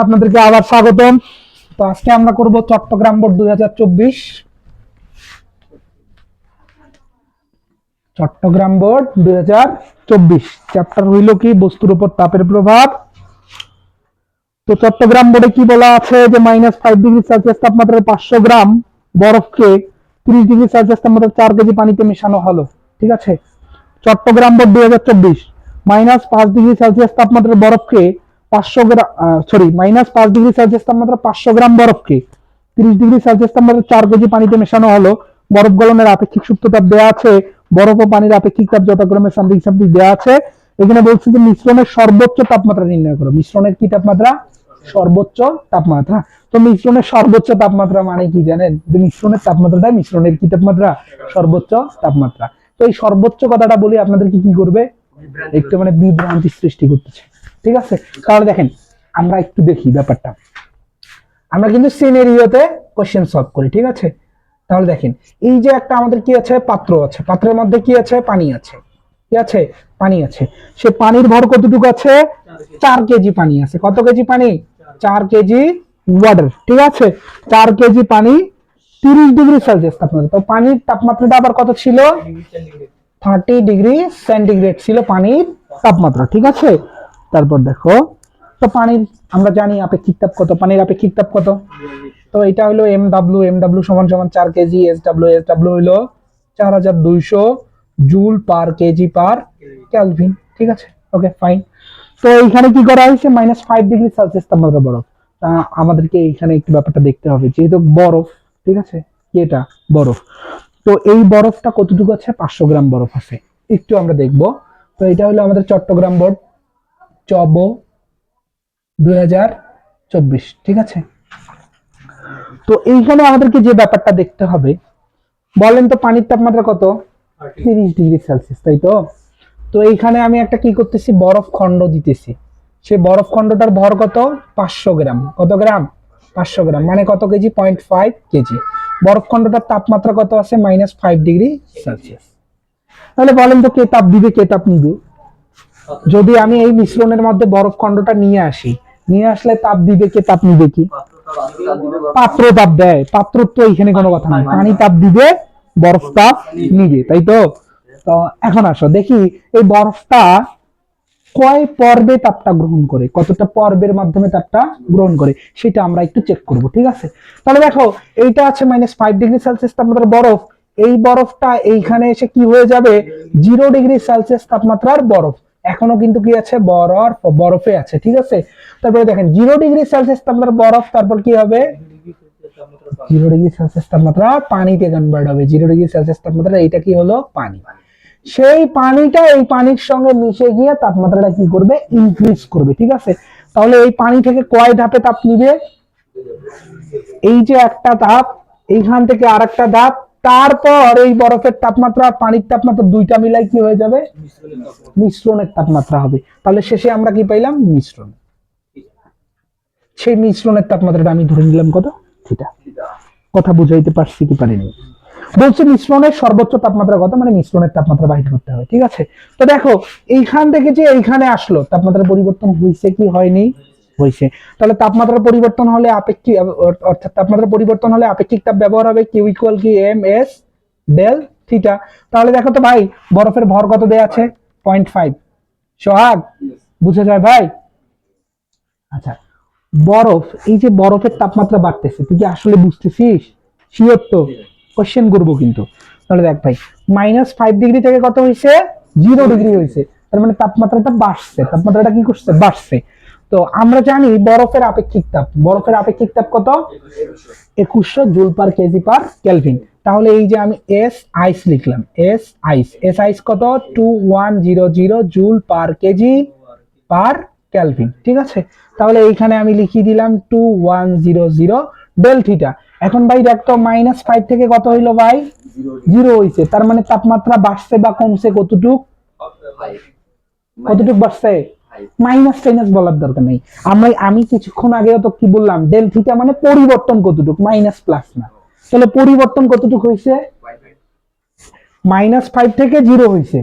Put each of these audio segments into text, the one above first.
আপনাদেরকে আবার স্বাগতম। তো আজকে আমরা করব চট্টগ্রাম বোর্ড দুই চট্টগ্রাম বোর্ড দুই চ্যাপ্টার হইল কি? বস্তুর উপর তাপের প্রভাব। তো চট্টগ্রাম বোর্ডে কি বলা আছে যে মাইনাস ফাইভ ডিগ্রি সেলসিয়াস তাপমাত্রায় পাঁচশো গ্রাম বরফকে তিরিশ ডিগ্রি সেলসিয়াস তাপমাত্রায় চার কেজি পানিতে মেশানো হলো। ঠিক আছে? চট্টগ্রাম বোর্ড দুই হাজার চব্বিশ। মাইনাস পাঁচ ডিগ্রি সেলসিয়াস তাপমাত্রার বরফকে পাঁচশো গ্রাম সরি মাইনাস পাঁচ ডিগ্রি সেলসিয়াস তাপমাত্রা পাঁচশো গ্রাম বরফকে তিরিশ ডিগ্রি সেলসিয়াস তাপমাত্রা চার কেজি পানিতে মেশানো হলো। বরফ গলনের আপেক্ষিক সূত্রতাপ দেওয়া আছে। বরফ ও পানির আপেক্ষিক তাপ যথাক্রমে সামথিং সামথিং দেওয়া আছে। এখানে বলছে যে মিশ্রণের সর্বোচ্চ তাপমাত্রা নির্ণয় করো। মিশ্রণের কি তাপমাত্রা? সর্বোচ্চ তাপমাত্রা। তো মিশ্রণের সর্বোচ্চ তাপমাত্রা মানে কি জানেন? যে মিশ্রণের তাপমাত্রাটা মিশ্রণের কি তাপমাত্রা? সর্বোচ্চ তাপমাত্রা। তো এই সর্বোচ্চ কথাটা বলি আপনাদেরকে কি করবে? একটু মানে বিভ্রান্তি সৃষ্টি করতেছে। ঠিক আছে? তাহলে দেখেন, আমরা একটু দেখি ব্যাপারটা। আমরা কিন্তু সিনারিওতে কোশ্চেন সলভ করি, ঠিক আছে? তাহলে দেখেন, এই যে একটা আমাদের কি আছে? পাত্র আছে। পাত্রের মধ্যে কি আছে? পানি আছে। কি আছে? পানি আছে। সে পানির ভর কতটুকু আছে? চার কেজি পানি আছে। কত কেজি পানি? চার কেজি ওয়াটার ঠিক আছে? চার কেজি পানি তিরিশ ডিগ্রি সেলসিয়াস তাপমাত্রা। তো পানির তাপমাত্রাটা আবার কত ছিল? থার্টি ডিগ্রি সেন্টিগ্রেড ছিল পানির তাপমাত্রা, ঠিক আছে? তারপর দেখো, তো পানির, আমরা জানি আপেক্ষিক তাপ কত, পানির আপেক্ষিক তাপ কত? তো এটা হলো এম ডাব্লিউ এম ডাব্লিউ সমান সমান চার K G S W S W হলো চার হাজার দুইশো joule per K G per kelvin ঠিক আছে? ওকে ফাইন তো এইখানে কি করা হয়েছে? মাইনাস ফাইভ ডিগ্রি সেলসিয়াস তাপমাত্রা বরফ। তা আমাদেরকে এইখানে একটু ব্যাপারটা দেখতে হবে, যেহেতু বরফ, ঠিক আছে? এটা? বরফ। তো এই বরফটা কতটুকু আছে? পাঁচশো গ্রাম বরফ আছে। একটু আমরা দেখব। তো এটা হলো আমাদের চট্টগ্রাম বোর্ড চব দুই হাজার চব্বিশ। ঠিক আছে? তো এইখানে আমাদেরকে যে ব্যাপারটা দেখতে হবে বলেন তো পানির তাপমাত্রা কত? তিরিশ ডিগ্রি সেলসিয়াস তাই তো? তো এইখানে আমি একটা কি করতেছি? বরফ খণ্ড দিতেছি। সে বরফ খণ্ডটার ভর কত? পাঁচশো গ্রাম। কত গ্রাম? পাঁচশো গ্রাম। মানে কত কেজি? Point five KG. বরফ খণ্ডটার তাপমাত্রা কত আছে? মাইনাস ফাইভ ডিগ্রি সেলসিয়াস তাহলে বলেন তো কে তাপ দিবে, কে তাপ নিবে? যদি আমি এই মিশ্রণের মধ্যে বরফখণ্ডটা নিয়ে আসি, নিয়ে আসলে তাপ দিবে, কে তাপ নিবে কি? পাত্র তাপ দেয়। পাত্র তো এখানে কোনো কথা নাই। পানি তাপ দিবে, বরফ তাপ নিবে, তাই তো? তো এখন আসো, দেখি এই বরফটা কয় পর্বে তাপটা গ্রহণ করে? কতটা পর্বের মাধ্যমে তাপটা গ্রহণ করে? সেটা আমরা একটু চেক করব, ঠিক আছে? তাহলে দেখো, এইটা আছে মাইনাস ফাইভ ডিগ্রি সেলসিয়াস তাপমাত্রার বরফ। এই বরফটা এইখানে এসে কি হয়ে যাবে? জিরো ডিগ্রি সেলসিয়াস তাপমাত্রার বরফ। এখনও কিন্তু কি আছে? বরফ, বরফে আছে, ঠিক আছে? তারপরে দেখেন জিরো ডিগ্রি সেলসিয়াস তাপমাত্রা বরফ, তারপর কি হবে? জিরো ডিগ্রি সেলসিয়াস তাপমাত্রা পানিতে কনভার্ট হবে। জিরো ডিগ্রি সেলসিয়াস তাপমাত্রা এটা কি হলো? পানি। সেই পানিটা এই পানির সঙ্গে মিশে গিয়ে তাপমাত্রাটা কি করবে? ইনক্রিজ করবে, ঠিক আছে? তাহলে এই পানি থেকে কয় ধাপে তাপ নিবে? এই যে একটা ধাপ, এইখান থেকে আরেকটা ধাপ, তারপর এই বরফের তাপমাত্রা আর পানির তাপমাত্রা দুইটা মিলাই কি হয়ে যাবে? মিশ্রণের তাপমাত্রা হবে। তাহলে শেষে আমরা কি পাইলাম? মিশ্রণ। সেই মিশ্রণের তাপমাত্রাটা আমি ধরে নিলাম কত? থিটা। কথা বুঝাইতে পারছি কি পারিনি? বলছে মিশ্রণের সর্বোচ্চ তাপমাত্রা কত মানে মিশ্রণের তাপমাত্রা বাহির করতে হবে, ঠিক আছে? তো দেখো, এইখান থেকে যে এইখানে আসলো তাপমাত্রা পরিবর্তন হয়েছে কি, হয়নি? হয়েছে। তাহলে তাপমাত্রার পরিবর্তন হলে আপেক্ষিক, অর্থাৎ তাপমাত্রা পরিবর্তন হলে আপেক্ষিক তাপ ব্যবহার হবে কিউ ইকুয়াল কি, এম এস ডেল থিটা। তাহলে দেখো তো ভাই, বরফের ভর কত দেয়া আছে? Point five. সোহাগ, বুঝে যায় ভাই? আচ্ছা বরফ, এই যে বরফের তাপমাত্রা বাড়তেছে, তুই কি আসলে বুঝতেছিস? শিওর তো। কোশ্চেন করব কিন্তু। তাহলে দেখ ভাই মাইনাস ফাইভ ডিগ্রি থেকে কত হয়েছে? জিরো ডিগ্রি হয়েছে। তার মানে তাপমাত্রাটা বাড়ছে। তাপমাত্রাটা কি করছে? বাড়ছে। তো আমরা জানি বরফের আপেক্ষিক তাপ। বরফের আপেক্ষিক তাপ কত? একুশশো joule per K G per kelvin. তাহলে এই যে আমি এস আইস লিখলাম। এস আইস এস আইস কত? Two one zero zero joule per K G per kelvin ঠিক আছে? তাহলে এইখানে আমি লিখিয়ে দিলাম two one zero zero del theta এখন ভাই দেখতো মাইনাস ফাইভ থেকে কত হইল ভাই? জিরো হইছে। তার মানে তাপমাত্রা বাড়ছে বা কমছে কতটুক? কতটুক বাড়ছে? মাইনাস টাইনাস বলার দরকার নেই। আমরা আমি কিছুক্ষণ আগেও তো কি বললাম ডেল থিটা মানে পরিবর্তন কতটুক? মাইনাস প্লাস না। তাহলে পরিবর্তন কতটুক হয়েছে মাইনাস ফাইভ থেকে জিরো হয়েছে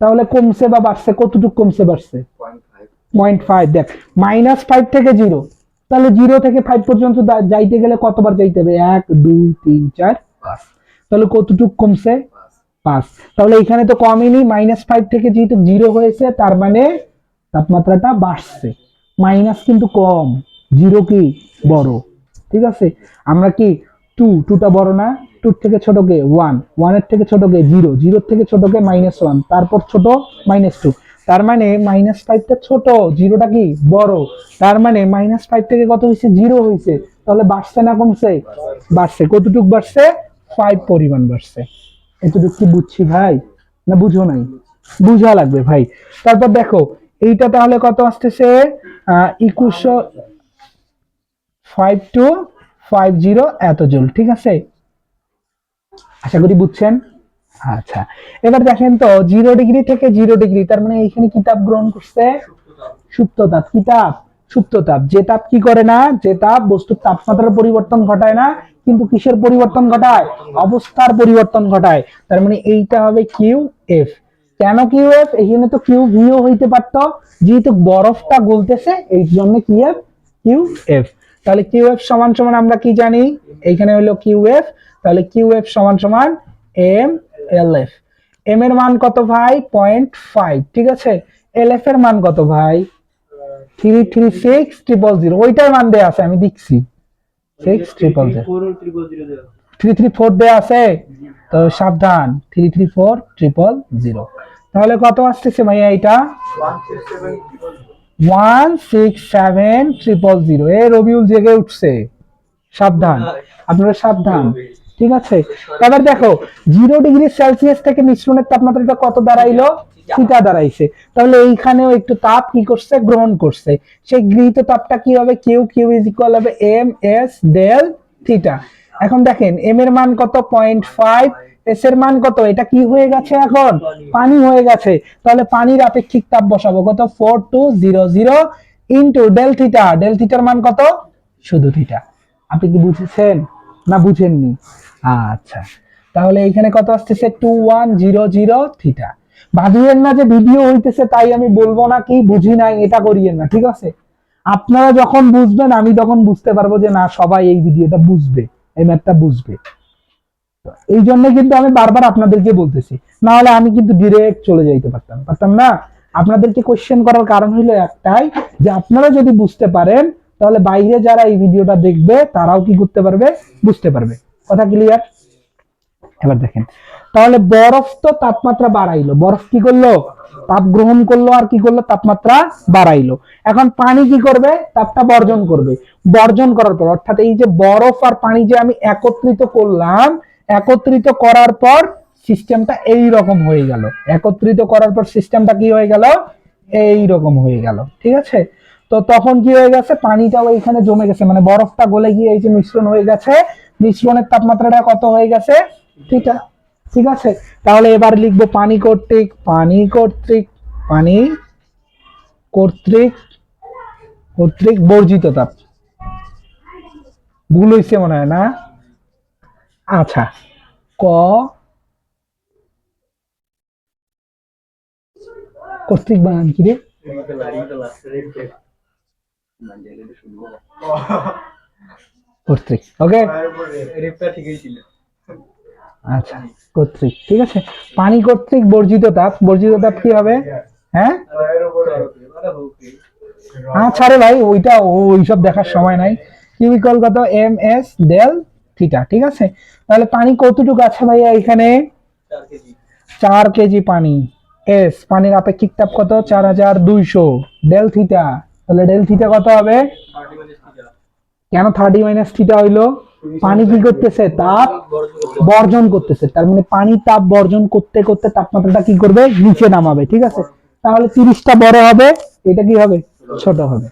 তাহলে কমছে বা বাড়ছে? কতটুক কমছে, বাড়ছে? পয়েন্ট ফাইভ দেখ মাইনাস ফাইভ থেকে জিরো তাহলে জিরো থেকে ফাইভ পর্যন্ত যাইতে গেলে কতবার যাইতে হবে? এক, দুই, তিন, চার, পাঁচ। তাহলে কতটুক কমছে? পাঁচ। তাহলে এখানে তো কমেনি মাইনাস ফাইভ থেকে যেহেতু জিরো হয়েছে, তার মানে তাপমাত্রাটা বাড়ছে। মাইনাস কিন্তু কম জিরো কি বড়। ঠিক আছে? আমরা কি টু টুটা বড় না? টু থেকে ছোট কে ওয়ান ওয়ানের থেকে ছোট কে জিরো জিরোর থেকে ছোট কে মাইনাস ওয়ান তারপর ছোট মাইনাস টু তার মানে মাইনাস ফাইভটা ছোট জিরোটা কি? বড়। তার মানে মাইনাস ফাইভ থেকে কত হয়েছে জিরো হয়েছে তাহলে বাড়ছে না কমছে? বাড়ছে। কতটুক বাড়ছে? ফাইভ পরিমাণ বাড়ছে। এতটুকু কি বুঝছি ভাই? না বুঝো নাই? বুঝা লাগবে ভাই। তারপর দেখো, এইটা তাহলে কত আসতেছে? একুশশো ফাইভ টু ফাইভ জিরো এত জুল, ঠিক আছে? আশা করি বুঝছেন? আচ্ছা। এবার দেখেন তো জিরো ডিগ্রি থেকে জিরো ডিগ্রি তার মানে এইখানে কি তাপ গ্রহণ করছে? সুপ্ত তাপ। কি তাপ? সুপ্ত তাপ। যে তাপ কি করে না? যে তাপ বস্তুর তাপমাত্রার পরিবর্তন ঘটায় না, কিন্তু কিসের পরিবর্তন ঘটায়? অবস্থার পরিবর্তন ঘটায়। তার মানে এইটা হবে কিউ এফ কেন কিউ এফ এখানে তো কিউ ভিও হইতে পারতো। যেহেতু বরফটা গলতেছে, এই জন্য কি এফ কিউ এফ তাহলে কিউ এফ সমান সমান আমরা কি জানি? এইখানে হলো কিউ এফ তাহলে কিউ এফ সমান সমান এম এল এফ এম এর মান কত ভাই? পয়েন্ট ফাইভ ঠিক আছে? এল এফ এর মান কত ভাই? Three three six triple zero ওইটার মান দেয়া আছে আমি দেখছি six triple zero three three four দেয়া আছে? তো সাবধান three three four triple zero তাহলে কত আসতেছে ভাইয়া এইটা? One six seven triple zero এ রবিউল জেগে উঠছে। সাবধান আপনারা সাবধান। ঠিক আছে? এবার দেখো জিরো ডিগ্রি সেলসিয়াস থেকে মিশ্রণের তাপমাত্রাটা কত দাঁড়াইলো? থিটা দাঁড়াইছে। তাহলে এইখানেও একটু তাপ কি করছে? গ্রহণ করছে। সেই গৃহীত তাপটা কি হবে? কিউ কিউ ইজ ইকুয়াল হবে এম এস ডেল থিটা এখন দেখেন এম এর মান কত? পয়েন্ট ফাইভ এস এর মান কত? এটা কি হয়ে গেছে এখন? পানি হয়ে গেছে। তাহলে পানির আপেক্ষিক তাপ বসাবো। কত? Four two zero zero into del theta del থিটার মান কত? শুধু থিটা আপনি কি বুঝেছেন? না বুঝেননি? আচ্ছা। তাহলে এখানে কত আসতেছে? Two one zero zero theta ভাবিয়েন না যে ভিডিও হইতেছে তাই আমি বলব না কি, বুঝি নাই, এটা করিয়েন না, ঠিক আছে? আপনারা যখন বুঝবেন, আমি তখন বুঝতে পারব যে না, সবাই এই ভিডিওটা বুঝবে, এই ম্যাথটা বুঝবে। এই জন্য কিন্তু আমি বারবার আপনাদেরকে বলতেছি না হলে আমি কিন্তু ডিরেক্ট চলে যাইতে পারতাম। পারতাম না? আপনাদেরকে কোশ্চেন করার কারণ হলো একটাই, যে আপনারা যদি বুঝতে পারেন, তাহলে বাইরে যারা এই ভিডিওটা দেখবে, তারাও কি করতে পারবে? বুঝতে পারবে। কথা ক্লিয়ার এবার দেখেন। তাহলে বরফ তো তাপমাত্রা বাড়াইলো। বরফ কি করল? তাপ গ্রহণ করল আর কি করল? তাপমাত্রা বাড়াইলো। এখন পানি কি করবে? তাপটা বর্জন করবে। বর্জন করার পর, অর্থাৎ এই যে বরফ আর পানি যে আমি একত্রিত করলাম, একত্রিত করার পর সিস্টেমটা এই রকম হয়ে গেল। একত্রিত করার পর সিস্টেমটা কি হয়ে গেল? এই রকম হয়ে গেল। ঠিক আছে? তো তখন কি হয়ে গেছে? পানিটাও এখানে জমে গেছে। মানে বরফটা গলে গিয়ে এই যে মিশ্রণ হয়ে গেছে মিশ্রণের তাপমাত্রাটা কত হয়ে গেছে? ঠিক আছে ঠিক আছে? তাহলে এবার লিখব পানি কর্তৃক পানি কর্তৃক পানি কর্তৃক কর্তৃক বর্জিত তাপ। ভুল হয়েছে মনে হয় না? আচ্ছা ক কর্তৃক বানান কি রে কর্তৃক ওকে আচ্ছা কর্তৃক, ঠিক আছে? পানি কর্তৃক বর্জিত তাপ বর্জিত তাপ কি হবে? হ্যাঁ? আচ্ছা রে ভাই, ওইটা ওইসব দেখার সময় নাই। কিউবিকল কত? এম এস ডেল থিটা ঠিক আছে? তাহলে পানি কতটুকু আছে ভাইয়া এখানে? চার কেজি পানি। এস পানির আপেক্ষিক তাপ কত? চার হাজার দুইশো। ডেল থিটা তাহলে ডেল থিটা কত হবে? কেন থার্টি মাইনাস থিটা হইল? পানি কি করতেছে? তাপ বর্জন করতেছে। তার মানে পানি তাপ বর্জন করতে করতে তাপমাত্রাটা কি করবে? নিচে নামাবে, ঠিক আছে? তাহলে তিরিশটা বড় হবে, এটা কি হবে? ছোট হবে।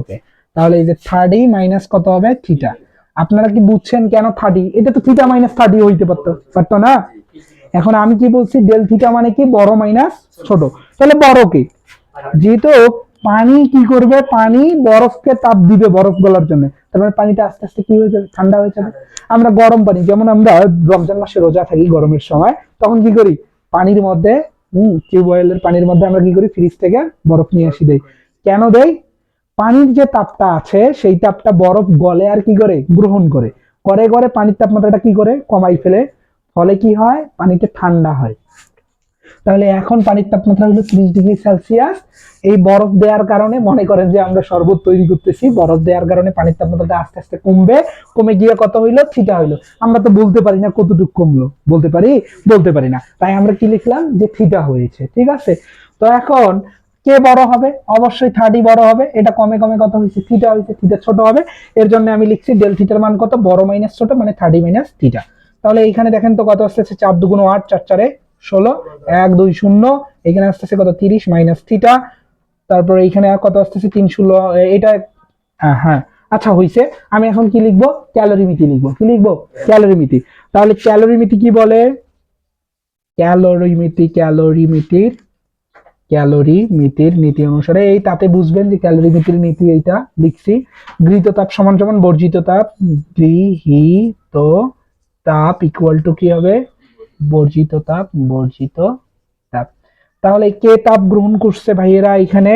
ওকে তাহলে এই যে থার্টি মাইনাস কত হবে? থিটা আপনারা কি বুঝছেন কেন থার্টি এটা তো থিটা মাইনাস থার্টি হইতে পারতো পারতো না? এখন আমি কি বলছি ডেল থিটা মানে কি? বড় মাইনাস ছোট। তাহলে বড় কি? যেহেতু পানি কি করবে? পানি বরফকে তাপ দিবে বরফ গলার জন্য। তার মানে পানিটা আস্তে আস্তে কি হয়ে যাবে? ঠান্ডা হয়ে যাবে। আমরা গরম পানি, যেমন আমরা রমজান মাসে রোজা থাকি গরমের সময়, তখন কি করি? পানির মধ্যে, হম টিউবওয়েলের পানির মধ্যে আমরা কি করি? ফ্রিজ থেকে বরফ নিয়ে আসি দেই। কেন দেই? পানির যে তাপটা আছে, সেই তাপটা বরফ গলে আর কি করে? গ্রহণ করে। করে করে পানির তাপমাত্রাটা কি করে? কমাই ফেলে। ফলে কি হয়? পানিতে ঠান্ডা হয়। তাহলে এখন পানির তাপমাত্রা হলো ত্রিশ ডিগ্রি সেলসিয়াস। এই বরফ দেওয়ার কারণে মনে করেন যে আমরা শরবত তৈরি করতেছি। বরফ দেওয়ার কারণে পানির তাপমাত্রাটা আস্তে আস্তে কমবে। কমে গিয়ে কত হইল? থিটা হইল। আমরা তো বলতে পারি না কতটুকু কমলো। বলতে পারি? বলতে পারি না। তাই আমরা কি লিখলাম? যে থিটা হয়েছে। ঠিক আছে? তো এখন কে বড় হবে? অবশ্যই থার্টি বড় হবে। এটা কমে কমে কত হয়েছে? থিটা হয়েছে। থিটা ছোট হবে। এর জন্য আমি লিখছি ডেল থিটার মান কত? বড় মাইনাস ছোট মানে থার্টি মাইনাস থিটা তাহলে এইখানে দেখেন তো কত আসতেছে? চার দুগুণ আট, চার চারে ষোলো এক দুই শূন্য এখানে আসতেছে কত? তিরিশ মাইনাস থিটা তারপর এইখানে কত আসতেছে? তিন ষোলো এটা হ্যাঁ, হ্যাঁ। আচ্ছা হইছে। আমি এখন কি লিখব? ক্যালোরিমিতি লিখব। কি লিখব? ক্যালোরিমিতি। তাহলে ক্যালোরিমিতি কি বলে? ক্যালোরিমিতি ক্যালোরিমিতির ক্যালোরি মিতির নীতি অনুসারে এই তাতে বুঝবেন যে ক্যালোরি মিতির নীতি এইটা লিখছি। গৃহীত তাপ সমান সমান বর্জিত তাপ গৃহীত তাপ ইকুয়াল টু কি হবে? বর্জিত তাপ বর্জিত তাপ। তাহলে কে তাপ গ্রহণ করছে ভাইয়েরা এখানে?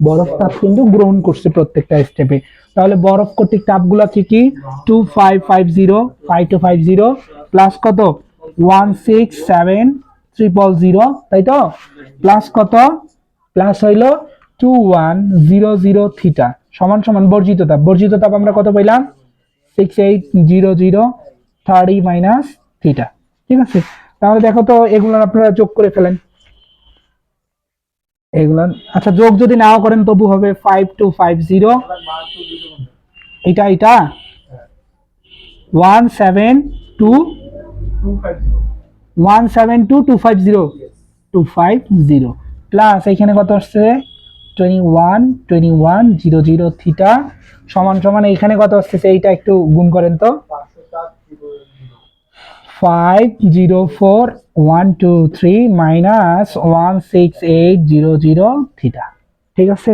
বরফ তাপ কিন্তু গ্রহণ করছে প্রত্যেকটা স্টেপে তাহলে বরফ কর্তৃক তাপগুলা কি কি? Two five five zero five two five zero plus কত? One six seven triple zero তাই তো? প্লাস কত? প্লাস হইল two one zero zero theta সমান সমান বর্জিত তাপ। বর্জিত তাপ আমরা কত পাইলাম? Six eight zero zero thirty minus theta ঠিক আছে? তাহলে দেখো তো, এগুলো আপনারা যোগ করে ফেলেন। এগুলো আচ্ছা যোগ যদি নাও করেন তবু হবে ফাইভ টু ফাইভ জিরো এটা এটা। One seven two one seven two two five zero two five zero plus এখানে কত আসছে? Twenty one twenty one zero zero theta সমান সমান এইখানে কত আসতেছে এইটা একটু গুণ করেন তো। Five zero four one two three minus one six eight zero zero theta ঠিক আছে?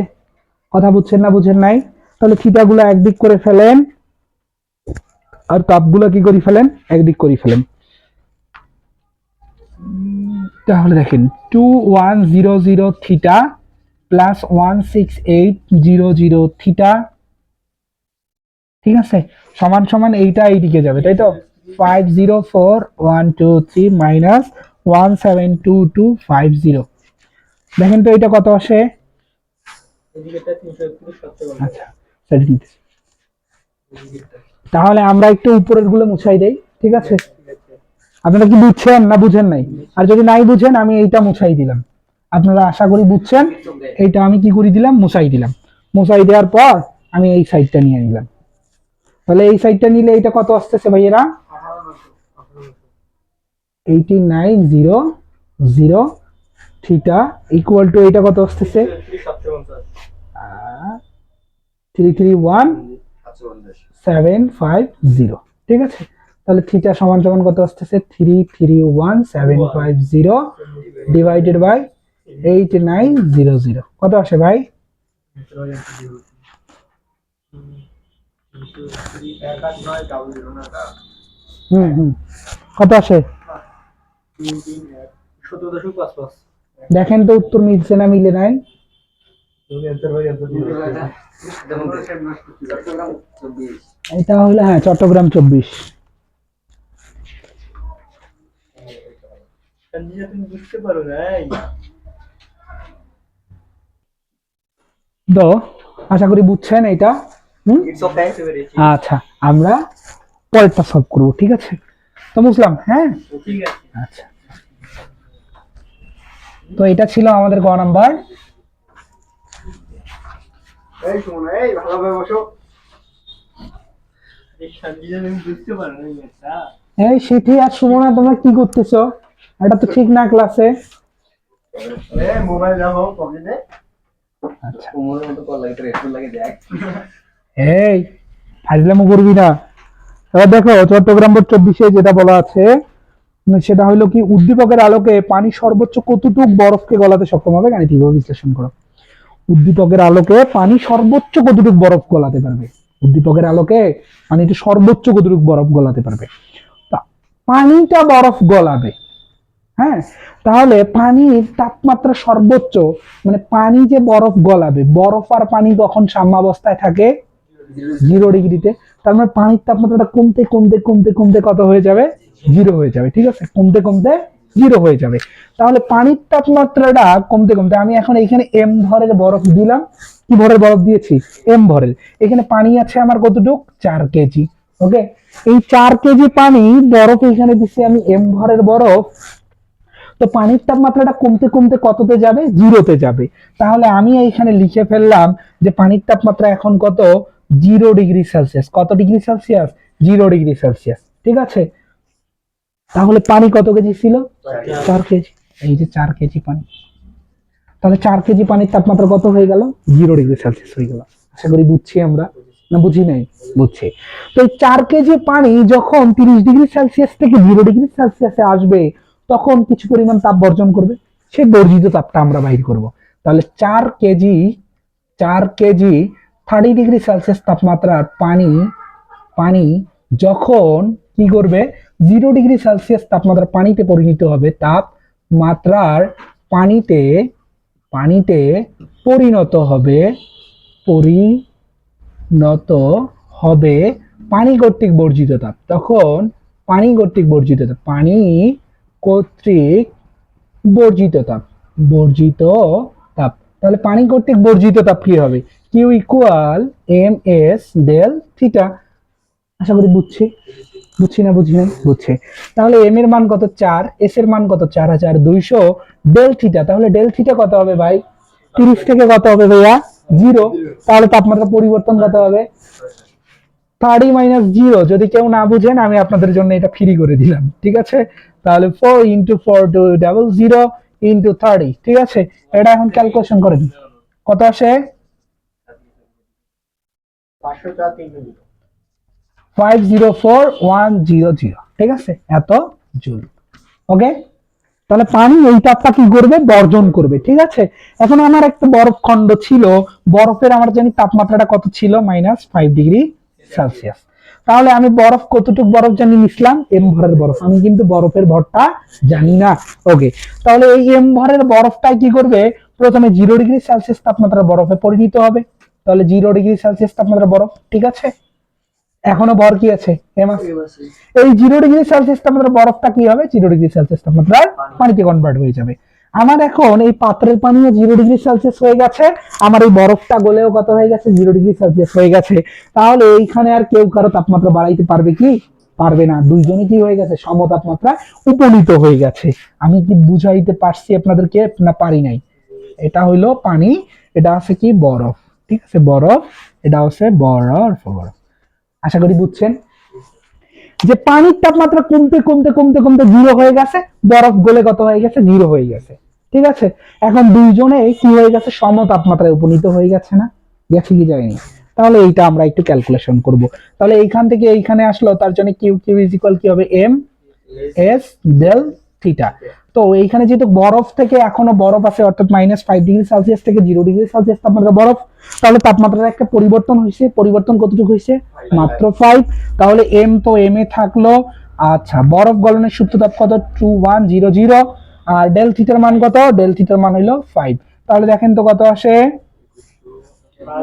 কথা বুঝছেন না বুঝেন নাই? তাহলে থিটাগুলো একদিক করে ফেলেন। আর তাপগুলো কি করে ফেলেন? একদিক করে ফেলেন। তাহলে দেখেন two one zero zero theta plus one six eight zero zero theta ঠিক আছে? সমান সমান এইটা এইদিকে যাবে, তাই তো? দেখেন তো এটা কত আসে? আচ্ছা তাহলে আমরা একটু উপরেরগুলো মুছাই দেই, ঠিক আছে? আপনারা কি বুঝছেন না বুঝেন নাই? আর যদি নাই বুঝেন, আমি এইটা মুছাই দিলাম। আপনারা আশা করি বুঝছেন, এইটা আমি কি করে দিলাম? মুছাই দিলাম। মুছাই দেওয়ার পর আমি এই সাইডটা নিয়ে নিলাম। তাহলে এই সাইডটা নিলে এইটা কত আসতেছে ভাইয়েরা? Eighty nine zero zero theta equal to এইটা কত আসতেছে? Three three one seven five zero ঠিক আছে? তাহলে থিটা সমান সমান কত আসতেছে? Three three one seven five zero divided by eight nine zero zero কত আসে ভাই? হুম হুম। কত আসে সতেরো দশমিক পাঁচ পাঁচ দেখেন তো উত্তর মিলছে না মিলে নাই। এটা হলো হ্যাঁ চট্টগ্রাম চব্বিশ। তো আশা করি বুঝছেন এটা আচ্ছা আমরা পরেরটা সলভ করব ঠিক আছে? তো বুঝলাম হ্যাঁ? আচ্ছা। তো এটা ছিল আমাদের গ নাম্বার। এই সেটি আর সুমনা তোমরা কি করতেছো? এটা তো ঠিক না ক্লাসে। মোবাইল রাখো পকেটে। আচ্ছা। কোমরের মতো কল লাগে রেস্ট লাগে দেখ। এই ফাজলামো করবি না। এবার দেখো, চট্টগ্রাম চব্বিশে যেটা বলা আছে সেটা হলো কি, উদ্দীপকের আলোকে পানি সর্বোচ্চ কতটুক বরফকে গলাতে সক্ষম হবে গাণিতিকভাবে বিশ্লেষণ করো। উদ্দীপকের আলোকে পানি সর্বোচ্চ কতটুক বরফ গলাতে পারবে? উদ্দীপকের আলোকে পানিটা সর্বোচ্চ কতটুক বরফ গলাতে পারবে? পানিটা বরফ গলাবে। হ্যাঁ? তাহলে পানির তাপমাত্রা সর্বোচ্চ মানে পানি যে বরফ গলাবে, বরফ আর পানি তখন সাম্যাবস্থায় থাকে জিরো ডিগ্রিতে, তার মানে পানির তাপমাত্রাটা কমতে কমতে কমতে কমতে কত হয়ে যাবে? জিরো হয়ে যাবে, ঠিক আছে? কমতে কমতে জিরো হয়ে যাবে। তাহলে পানির তাপমাত্রাটা কমতে কমতে, আমি এখন এখানে এম ভরের বরফ দিলাম। কি ভরের বরফ দিয়েছি? এম ভরের। এখানে পানি আছে আমার কতটুক? চার কেজি ওকে এই চার কেজি পানি বরফ এখানে দিচ্ছি আমি এম ভরের বরফ। তো পানির তাপমাত্রাটা কমতে কমতে কততে যাবে? জিরোতে যাবে। তাহলে আমি এইখানে লিখে ফেললাম যে পানির তাপমাত্রা এখন কত? Zero degree Celsius. কত degree Celsius? Zero degree Celsius. ঠিক আছে? তাহলে পানি কত কেজি ছিল? চার কেজি। এই যে চার কেজি পানি। তাহলে চার কেজি পানির তাপমাত্রা কত হয়ে গেল? জিরো ডিগ্রি সেলসিয়াস হয়ে গেল। আশা করি বুঝছি আমরা। না, বুঝি নাই? বুঝছি। তো এই চার কেজি পানি যখন তিরিশ ডিগ্রি সেলসিয়াস থেকে জিরো ডিগ্রি সেলসিয়াসে আসবে, তখন কিছু পরিমাণ তাপ বর্জন করবে। সেই বর্জিত তাপটা আমরা বাহির করব। তাহলে চার কেজি চার কেজি থার্টি ডিগ্রি সেলসিয়াস তাপমাত্রার পানি পানি যখন কি করবে? জিরো ডিগ্রি সেলসিয়াস তাপমাত্রার পানিতে পরিণত হবে, তাপমাত্রার পানিতে পানিতে পরিণত হবে পরিণত হবে পানি কর্তৃক বর্জিত তাপ। তখন পানি কর্তৃক বর্জিত তাপ, পানি কর্তৃক বর্জিত তাপ, বর্জিত তাহলে পানি কর্তৃক বর্জিত তাপ কি হবে? Q equal M S del theta আশা করি বুঝছি। বুঝছি না, বুঝি না বুঝছি। তাহলে এম এর মান কত? চার। এস এর মান কত? চার হাজার দুইশো। ডেল থিটা তাহলে ডেল থিটা কত হবে ভাই? তিরিশ থেকে কত হবে ভাইয়া? জিরো। তাহলে তাপমাত্রা পরিবর্তন কত হবে? থার্টি মাইনাস জিরো যদি কেউ না বুঝেন, আমি আপনাদের জন্য এটা ফ্রি করে দিলাম। ঠিক আছে? তাহলে four into four two double zero into thirty ঠিক আছে? এটা এখন ক্যালকুলেশন করে দিন। কত আসে? ঠিক আছে? এত জুল। ওকে তাহলে পানি এই তাপটা কি করবে? বর্জন করবে, ঠিক আছে? এখন আমার একটা বরফ খণ্ড ছিল। বরফের আমার জানি তাপমাত্রাটা কত ছিল? মাইনাস ফাইভ ডিগ্রি সেলসিয়াস তাহলে আমি বরফ কতটুকু বরফ জানি নিছিলাম এম ভরের বরফ। আমি কিন্তু বরফের ভরটা জানি না। ওকে তাহলে এই এম ভরের বরফটা কি করবে? প্রথমে জিরো ডিগ্রি সেলসিয়াস তাপমাত্রা বরফে পরিণত হবে। তাহলে জিরো ডিগ্রি সেলসিয়াস তাপমাত্রা বরফ ঠিক আছে? এখনও ভর কি আছে? এম আছে। এই জিরো ডিগ্রি সেলসিয়াস তাপমাত্রা বরফটা কি হবে? জিরো ডিগ্রি সেলসিয়াস তাপমাত্রার পানিতে কনভার্ট হয়ে যাবে। আমার এখন এই পাত্রের পানিও জিরো ডিগ্রি সেলসিয়াস হয়ে গেছে। আমার এই বরফটা গলেও কত হয়ে গেছে? জিরো ডিগ্রি সেলসিয়াস হয়ে গেছে। তাহলে এইখানে আর কেউ কারও তাপমাত্রা বাড়াইতে পারবে কি? পারবে না। দুইজনে কি হয়ে গেছে? সম তাপমাত্রা উপনীত হয়ে গেছে। আমি কি বুঝাইতে পারছি আপনাদেরকে? না, পারি নাই। এটা হইল পানি, এটা আছে কি? বরফ। ঠিক আছে? বরফ, এটা হচ্ছে বরফ বরফ। আশা করি বুঝছেন? যে পানির তাপমাত্রা কমতে কমতে কমতে কমতে জিরো হয়ে গেছে, বরফ গলে কত হয়ে গেছে? জিরো হয়ে গেছে। ঠিক আছে? এখন দুইজনে কি হয়ে গেছে? সম তাপমাত্রায় উপনীত হয়ে গেছে না? গেছে কি যায়নি তাহলে এইটা আমরা একটু ক্যালকুলেশন করব। তাহলে এইখান থেকে এইখানে আসলো তার জন্য কিউ কিউ ইজ ইকুয়াল কি হবে? এম এস ডেল থিটা তো এইখানে যেহেতু বরফ থেকে এখনও বরফ আছে অর্থাৎ মাইনাস ফাইভ ডিগ্রি সেলসিয়াস থেকে জিরো ডিগ্রি সেলসিয়াস তাপমাত্রা বরফ তাহলে তাপমাত্রার একটা পরিবর্তন হয়েছে। পরিবর্তন কতটুকু হয়েছে? মাত্র ফাইভ তাহলে এম তো এম এ থাকল। আচ্ছা বরফ গলনের সূত্র তাপ কত? টু ওয়ান জিরো জিরো আর ডেল থিটার মান কত? ডেল থিটার মান হইল ফাইভ তাহলে দেখেন তো কত আসে?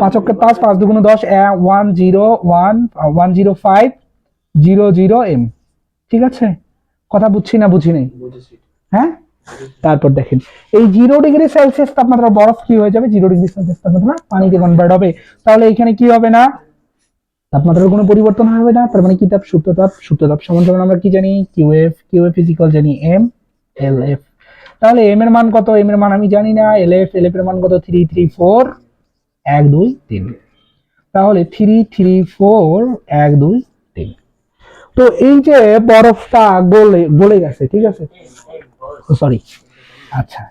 পাঁচ অক্ষে পাঁচ পাঁচ দুগুণ দশ one zero one one zero five zero zero M ঠিক আছে? কথা বুঝছি না বুঝি নাই? হ্যাঁ? তারপর দেখেন এই জিরো ডিগ্রি সেলসিয়াস তাপমাত্রা বরফ কি হয়ে যাবে? জিরো ডিগ্রি সেলসিয়াস তাপমাত্রা পানিতে কনভার্ট হবে। তাহলে এখানে কি হবে না? তাপমাত্রার কোনো পরিবর্তন হবে না। তার মানে কি তাপ? সূত্র তাপ সূত্র তাপ সমান আমরা কি জানি? কিউ এফ কিউ এফ ইজিক্যাল জানি এম এল এফ তাহলে এম এর মান কত? এম এর মান আমি জানি না। এল এফ এল এফ এর মান কত? থ্রি থ্রি ফোর এক দুই তিন। তাহলে থ্রি থ্রি ফোর এক দুই তিন। তো এই যে বরফটা গলে গলে গেছে, ঠিক আছে? সরি আচ্ছা।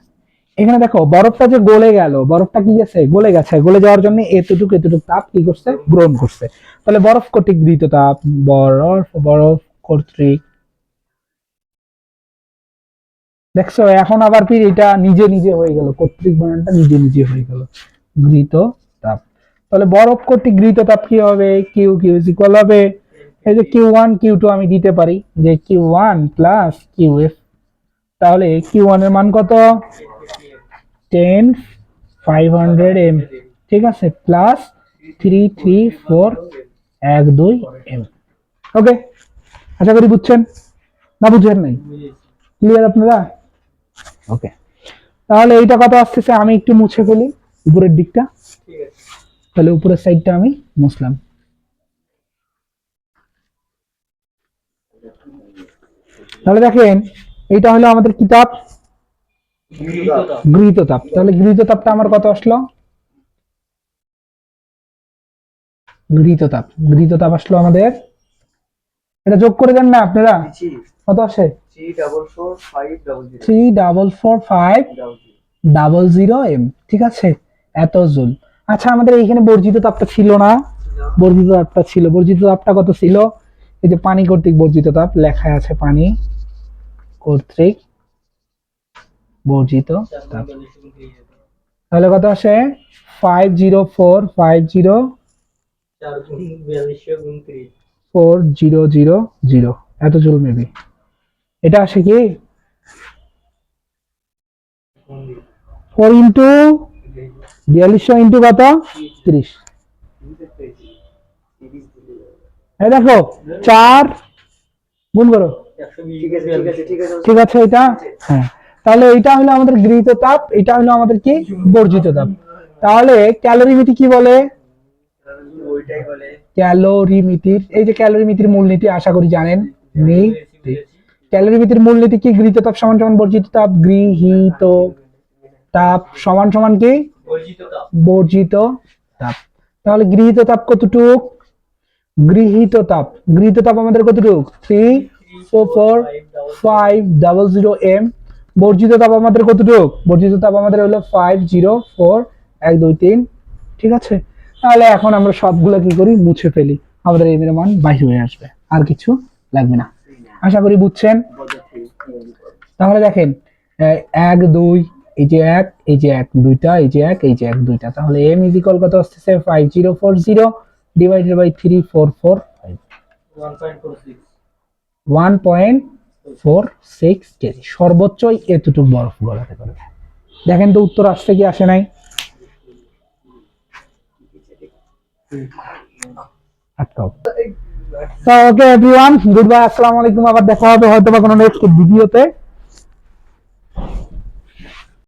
এখানে দেখো, বরফটা যে গলে গেল, বরফটা কি গেছে গলে গেছে। গলে যাওয়ার জন্য এতটুকু এতটুকু তাপ কি করছে? গ্রহণ করছে। তাহলে বরফ কর্তৃক গৃহীত তাপ, বরফ বরফ কর্তৃক দেখছ, এখন আবার ফির এটা নিজে নিজে হয়ে গেল, কর্তৃক বানানটা নিজে নিজে হয়ে গেল। গৃহীত তাপ। তাহলে বরফ কর্তৃক গৃহীত তাপ কি হবে? কিউ কিউ ইকুয়াল হবে। এই যে কিউ ওয়ান কিউ টু আমি দিতে পারি। যে Q one plus Q F তাহলে কিউ ওয়ানের মান কত? টেন ফাইভ হান্ড্রেড এম ঠিক আছে? প্লাস থ্রি থ্রি ফোর এক, দুই এম ওকে আশা করি বুঝছেন? না বুঝছেন নাই? ক্লিয়ার আপনারা? ওকে তাহলে এইটা কত আসতেছে? আমি একটু মুছে ফেলি। উপরের দিকটা। ঠিক আছে। তাহলে উপরের সাইডটা আমি মুছলাম। তাহলে দেখেন এইটা হলো আমাদের কিতাব গৃহীত তাপ। তাহলে গৃহীত তাপটা আমার কত আসলো? গৃহীত তাপ। গৃহীত তাপ আসলো আমাদের। এটা যোগ করে দেন না আপনারা? কত আসে? Three double four five double zero M ঠিক আছে? এত জুল। আচ্ছা আমাদের এইখানে বর্জিত তাপটা ছিল না। বর্জিত তাপটা ছিল। বর্জিত তাপটা কত ছিল? এই যে পানি কর্তৃক বর্জিত তাপ লেখা আছে পানি কর্তৃক বর্জিত তাপ। তাহলে কত আসে? Five zero four five zero four zero zero zero এত জুল মেবি এটা আসে কি? ফোর ইন্টু বিয়াল্লিশশো ইন্টু কত? ত্রিশ। এই দেখো চার গুণ করো। ঠিক আছে এটা? হ্যাঁ। তাহলে এটা হলো আমাদের গৃহীত তাপ এটা হলো আমাদের কি? বর্জিত তাপ। তাহলে ক্যালোরিমিতি কি বলে? ক্যালোরিমিতির এই যে ক্যালোরিমিতির মূলনীতি আশা করি জানেন। নীতি ক্যালোরিমিতির মূলনীতি কি? গৃহীত তাপ সমান সমান বর্জিত তাপ গৃহীত তাপ সমান সমান কি? বর্জিত তাপ। তাহলে গৃহীত তাপ কতটুক? গৃহীত তাপ। গৃহীত তাপ আমাদের কতটুক? Three four four five double zero M বর্জিত তাপ আমাদের কতটুক? বর্জিত তাপ আমাদের হলো ফাইভ জিরো ফোর এক দুই তিন। ঠিক আছে? তাহলে এখন আমরা সবগুলো কি করি? মুছে ফেলি। আমাদের এই মান বাইশ হয়ে আসবে। আর কিছু লাগবে না। আশা করি বুঝছেন? তাহলে দেখেন এক, দুই, এই যে এক, এই যে এক, দুইটা, এই যে এক, এই যে এক, দুইটা। তাহলে এম ইজ ইকুয়াল কত আসতেছে? Five zero four zero divided by three four four five one point four six KG. সর্বোচ্চ এতটুকু বরফ গলাতে পারবে দেখেন তো উত্তর আসছে কি, আসে নাই? আটকাও। তো ওকে এভরিওয়ান গুড বাই আসসালামু আলাইকুম আবার দেখা হবে হয়তো বা কোনো নেক্সট ভিডিওতে